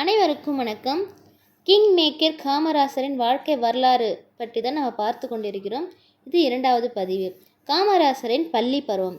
அனைவருக்கும் வணக்கம். King maker காமராசரின் வாழ்க்கை வரலாறு பற்றி தான் நம்ம பார்த்து கொண்டிருக்கிறோம். இது இரண்டாவது பதிவு. காமராசரின் பள்ளி பருவம்.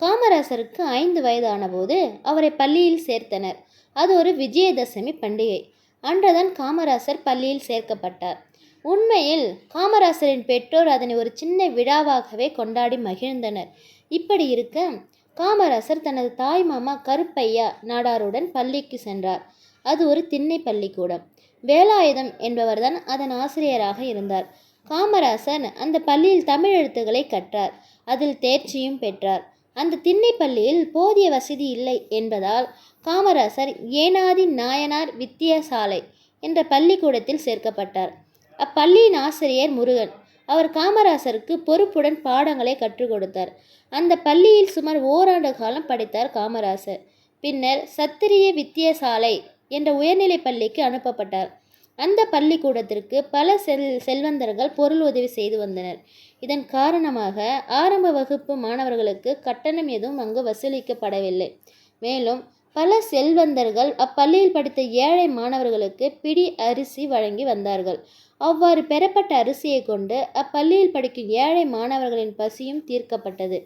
காமராசருக்கு ஐந்து வயதான போது அவரை பள்ளியில் சேர்த்தனர். அது ஒரு விஜயதசமி பண்டிகை. அன்றுதான் காமராசர் பள்ளியில் சேர்க்கப்பட்டார். உண்மையில் காமராசரின் பெற்றோர் அதனை ஒரு சின்ன விழாவாகவே கொண்டாடி மகிழ்ந்தனர். இப்படி இருக்க காமராசர் தனது தாய் மாமா கருப்பையா நாடாருடன் பள்ளிக்கு சென்றார். அது ஒரு திண்ணை பள்ளிக்கூடம். வேலாயுதம் என்பவர்தான் அதன் ஆசிரியராக இருந்தார். காமராசன் அந்த பள்ளியில் தமிழ் எழுத்துக்களை கற்றார். அதில் தேர்ச்சியும் பெற்றார். அந்த திண்ணை பள்ளியில் போதிய வசதி இல்லை என்பதால் காமராசர் ஏனாதி நாயனார் வித்தியாசாலை என்ற பள்ளிக்கூடத்தில் சேர்க்கப்பட்டார். அப்பள்ளியின் ஆசிரியர் முருகன். அவர் காமராசருக்கு பொறுப்புடன் பாடங்களை கற்றுக் கொடுத்தார். அந்த பள்ளியில் சுமார் ஓராண்டு காலம் படித்தார் காமராசர். பின்னர் சத்திரிய வித்தியசாலை என்ற உயர்நிலை பள்ளிக்கு அனுப்பப்பட்டார். அந்த பள்ளிக்கூடத்திற்கு பல செல் செல்வந்தர்கள் பொருள் உதவி செய்து வந்தனர். இதன் காரணமாக ஆரம்ப வகுப்பு மாணவர்களுக்கு கட்டணம் எதுவும் அங்கு வசூலிக்கப்படவில்லை. மேலும் பல செல்வந்தர்கள் அப்பள்ளியில் படித்த ஏழை மாணவர்களுக்கு பிடி அரிசி வழங்கி வந்தார்கள். அவ்வாறு பெறப்பட்ட அரிசியை கொண்டு அப்பள்ளியில் படிக்கும் ஏழை மாணவர்களின் பசியும் தீர்க்கப்பட்டது.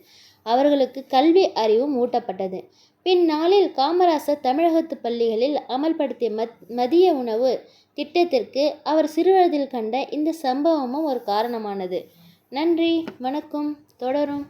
அவர்களுக்கு கல்வி அறிவும் ஊட்டப்பட்டது. பின்னாளில் காமராசர் தமிழகத்து பள்ளிகளில் அமல்படுத்திய மத் மதிய உணவு திட்டத்திற்கு அவர் சிறுவயதில் கண்ட இந்த சம்பவமும் ஒரு காரணமானது. நன்றி வணக்கம் தொடரும்.